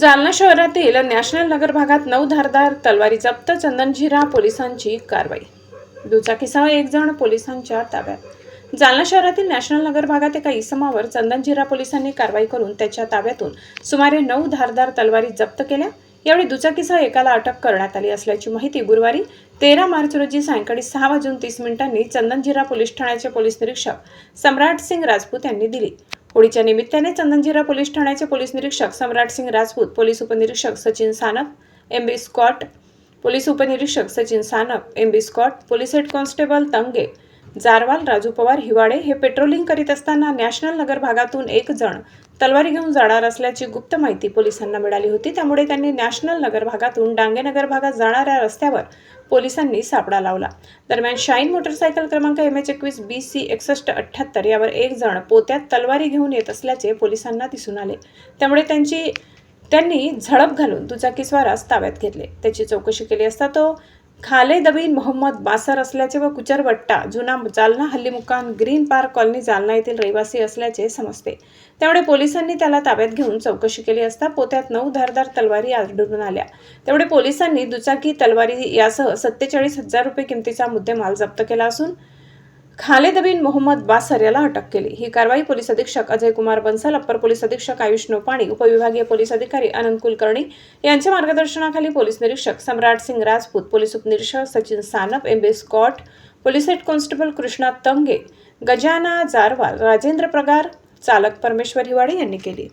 जालना शहरातील नॅशनल नगर भागात नऊ धारदार तलवारी जप्त चंदनझिरा पोलिसांची कारवाई. दुचाकीसह एक जण पोलिसांच्या ताब्यात. जालना शहरातील नॅशनल नगर भागात एका इसमावर चंदनझिरा पोलिसांनी कारवाई करून त्याच्या ताब्यातून सुमारे नऊ धारदार तलवारी जप्त केल्या. यावेळी दुचाकीसह एकाला अटक करण्यात आली असल्याची माहिती गुरुवारी तेरा मार्च रोजी सायंकाळी सहा वाजून तीस मिनिटांनी चंदनझिरा पोलीस ठाण्याचे पोलीस निरीक्षक सम्राट सिंग राजपूत यांनी दिली. होळीच्या निमित्ताने चंदनजिरा पोलीस ठाण्याचे पोलीस निरीक्षक सम्राट सिंग राजपूत पोलीस उपनिरीक्षक Sachin Sanap M B Scott police उपनिरीक्षक Sachin Sanap M B Scott police head constable Tange Jarwal Raju Pawar Hiwale हे पेट्रोलिंग करीत असताना नॅशनल नगर भागातून एक जण तलवारी घेऊन जाणार असल्याची गुप्त माहिती पोलिसांना मिळाली होती. त्यामुळे त्यांनी नॅशनल नगर भागातून डांगेनगर भागात जाणाऱ्या रस्त्यावर पोलिसांनी सापडा लावला. दरम्यान शाईन मोटरसायकल क्रमांक एम एच एकवीस बी सी एकसष्ट अठ्ठ्याहत्तर यावर एक जण पोत्यात तलवारी घेऊन येत असल्याचे पोलिसांना दिसून आले. त्यामुळे त्यांची त्यांनी झडप घालून दुचाकीस्वारास ताब्यात घेतले. त्याची चौकशी केली असता तो खालेदबीन मोहम्मद बासर असल्याचे व कुचरवट्टा जुना जालना हल्ली ग्रीन पार्क कॉलनी जालना येथील रहिवासी असल्याचे समजते. त्यामुळे पोलिसांनी त्याला ताब्यात घेऊन चौकशी केली असता पोत्यात नऊ धारदार तलवारी आढळून आल्या. त्यामुळे पोलिसांनी दुचाकी तलवारी यासह सत्तेचाळीस हजार रुपये किमतीचा मुद्देमाल जप्त केला असून खालेदबीन मोहम्मद बासर याला अटक केली. ही कारवाई पोलीस अधीक्षक अजय कुमार बन्सल अप्पर पोलीस अधीक्षक आयुष नोपाणी उपविभागीय पोलीस अधिकारी अनंत कुलकर्णी यांच्या मार्गदर्शनाखाली पोलीस निरीक्षक सम्राट सिंग राजपूत पोलीस उपनिरीक्षक Sachin Sanap M B Scott police head constable Krishna Tange Gajana Jarwal Rajendra Pragar चालक परमेश्वर हिवाडे यांनी केली.